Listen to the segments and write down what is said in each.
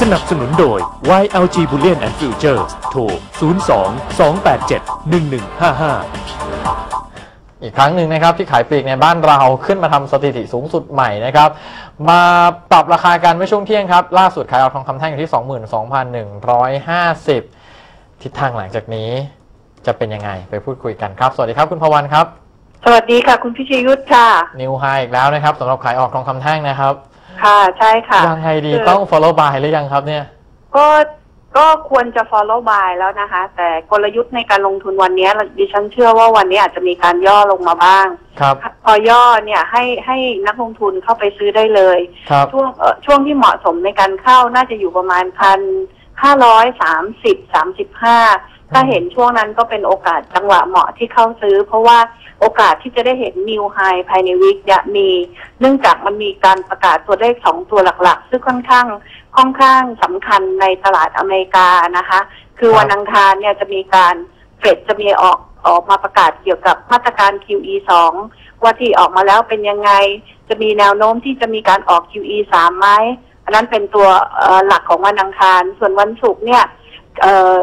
สนับสนุนโดย YLG Bullion and Futures โทร 02 287 1155อีกครั้งหนึ่งนะครับที่ขายปลีกในบ้านเราขึ้นมาทำสถิติสูงสุดใหม่นะครับมาปรับราคากันเมื่อช่วงเที่ยงครับ ล่าสุดขายออกทองคำแท่งอยู่ที่ 22,150 ทิศทางหลังจากนี้จะเป็นยังไงไปพูดคุยกันครับ สวัสดีครับคุณพวันครับ สวัสดีค่ะ คุณพิชยุทธค่ะ นิวไฮอีกแล้วนะครับสำหรับขายออกทองคำแท่งนะครับ ค่ะใช่ค่ะยังไงดีคือต้อง follow buy หรือยังครับเนี่ย ก็ก็ควรจะ follow by แล้วนะคะ แต่กลยุทธ์ในการลงทุนวันนี้ดิฉันเชื่อว่าวันนี้อาจจะมีการย่อลงมาบ้าง ครับ พอย่อเนี่ยให้ให้นักลงทุนเข้าไปซื้อได้เลยครับช่วงเอ่อช่วงที่เหมาะสมในการเข้าน่าจะอยู่ประมาณพันห้าร้อยสามสิบสามสิบห้า ถ้าเห็นช่วงนั้นก็เป็นโอกาสจังหวะเหมาะที่เข้าซื้อ เพราะว่าโอกาสที่จะได้เห็นนิวไฮภายในวิกเนี่ยมี เนื่องจากมันมีการประกาศตัวเลขสองตัวหลักๆ ซึ่งค่อนข้างค่อนข้างสำคัญในตลาดอเมริกานะคะ คือครับวันอังคารเนี่ยจะมีการเฟดจะมีออกออกมาประกาศเกี่ยวกับมาตรการ QE 2ว่าที่ออกมาแล้วเป็นยังไง จะมีแนวโน้มที่จะมีการออก QE 3ไหมอันนั้นเป็นตัวเอ่อหลักของวันอังคาร ส่วนวันศุกร์เนี่ยเอ่อ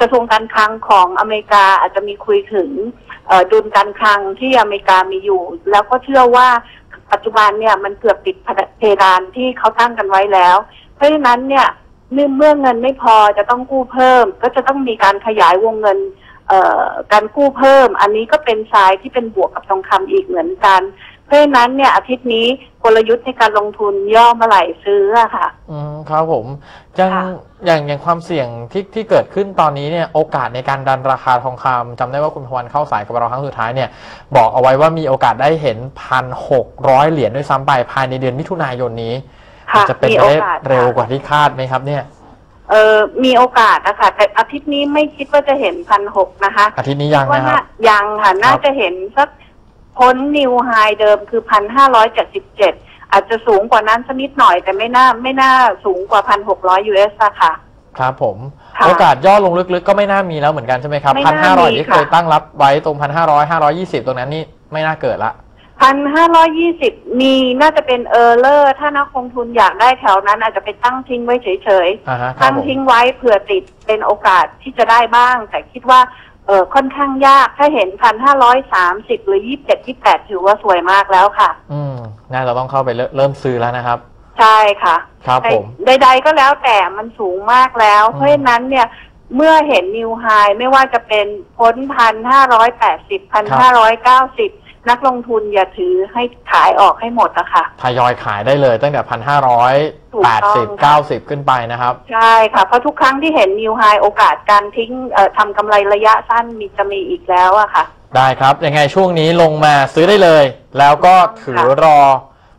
กระทรวงการคลังของอเมริกาอาจจะมีคุยถึงดุลการคลังที่อเมริกามีอยู่ แล้วก็เชื่อว่าปัจจุบันเนี่ยมันเกือบติดเพดานที่เขาตั้งกันไว้แล้ว เพราะฉะนั้นเนี่ยเมื่อเงินไม่พอจะต้องกู้เพิ่ม ก็จะต้องมีการขยายวงเงิน การกู้เพิ่ม อันนี้ก็เป็นทรายที่เป็นบวกกับทองคำอีกเหมือนกัน เพราะฉะนั้นเนี่ยอาทิตย์นี้กลยุทธ์ในการลงทุนย่อเมื่อไหร่ซื้ออะค่ะ อืมครับผมยังค่ะอย่างอย่างความเสี่ยงที่ที่เกิดขึ้นตอนนี้เนี่ยโอกาสในการดันราคาทองคำจำได้ว่าคุณพวันเข้าสายกับเราครั้งสุดท้ายเนี่ยบอกเอาไว้ว่ามีโอกาสได้เห็นพันหกร้อยเหรียญด้วยซ้ำไปภายในเดือนมิถุนายนนี้ค่ะจะเป็นมีไปโอได้กาสค่ะเร็วกว่าที่คาดไหมครับเนี่ย เออมีโอกาสนะคะแต่อาทิตย์นี้ไม่คิดว่าจะเห็นพันหกนะคะอาทิตย์นี้ยังว่านะครับน่ายังค่ะ น่าจะเห็นสักพ้นนิวไฮเดิมคือพันห้าร้อยเจ็ดสิบเจ็ดอาจจะสูงกว่านั้นสักนิดหน่อย แต่ไม่น่าไม่น่าสูงกว่าพันหกร้อยยูเอสอะค่ะ ครับผม ค่ะโอกาสย่อลงลึกๆก็ไม่น่ามีแล้วเหมือนกันใช่ไหมครับไม่พันน่าห้าร้อยมีที่ค่ะ เคยตั้งรับไว้ตรงพันห้าร้อยห้าร้อยี่สิบตรงนั้นนี่ไม่น่าเกิดละ พันห้าร้อยยี่สิบมีน่าจะเป็นเออร์เลอร์ ถ้านักลงทุนอยากได้แถวนั้น อาจจะไปตั้งทิ้งไว้เฉยอ่าฮะๆครับตั้งผม ทิ้งไว้เผื่อติดเป็นโอกาสที่จะได้บ้าง แต่คิดว่าเออค่อนข้างยากถ้าเห็นพันห้าร้อยสามสิบหรือยี่สิบเจ็ดยี่แปดถือว่าสวยมากแล้วค่ะ อืมน่าจะต้องเข้าไปเริ่มเริ่มซื้อแล้วนะครับ ใช่ค่ะ ครับผม ใดๆก็แล้วแต่มันสูงมากแล้วเพราะฉะนั้นเนี่ยเมื่อเห็นนิวไฮไม่ว่าจะเป็นพ้นพันห้าร้อยแปดสิบพันห้าร้อยเก้าสิบ นักลงทุนอย่าถือให้ขายออกให้หมดอะค่ะทยอยขายได้เลยตั้งแต่พันห้าร้อยถูกแปดต้สิอบงเก้าสิบขึ้นไปนะครับ ใช่ค่ะ เพราะทุกครั้งที่เห็นนิวไฮโอกาสการทิ้งเอ่อทำกำไรระยะสั้นมีจะมีอีกแล้วอะค่ะ ได้ครับยังไงช่วงนี้ลงมาซื้อได้เลย แล้วก็ถือรอ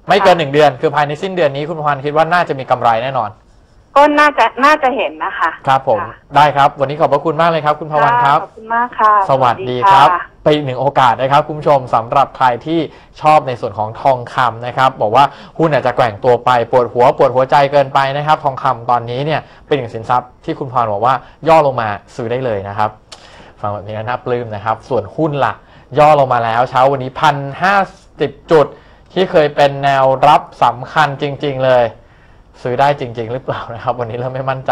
ไม่เกินค่ะหนึ่งเดือน คือภายในสิ้นเดือนนี้คุณพันธ์คิดว่าน่าจะมีกำไรแน่นอนก็น่าจะน่าจะเห็นนะคะ ครับผมค่ะได้ครับ วันนี้ขอบพระคุณมากเลยครับ คุณพวันครับ ขอบคุณมากค่ะ สวัสดีครับ ไปนอีกหนึ่งโอกาสนะครับคุณผู้ชมสำหรับใครที่ชอบในส่วนของทองคำนะครับบอกว่าหุ้นอาจจะแกว่งตัวไปปวดหัวปวดหัวใจเกินไปนะครับ ทองคำตอนนี้เนี่ยเป็นหนึ่งสินทรัพย์ที่คุณพรบอกว่าย่อลงมาซื้อได้เลยนะครับฟังแบบนี้แล้วน่าปลื้มนะครับ ส่วนหุ้นล่ะ ย่อลงมาแล้วเช้าวันนี้พันห้าสิบจุด ที่เคยเป็นแนวรับสำคัญจริง ๆ เลย ซื้อได้จริง ๆ หรือเปล่านะครับ วันนี้เริ่มไม่มั่นใจ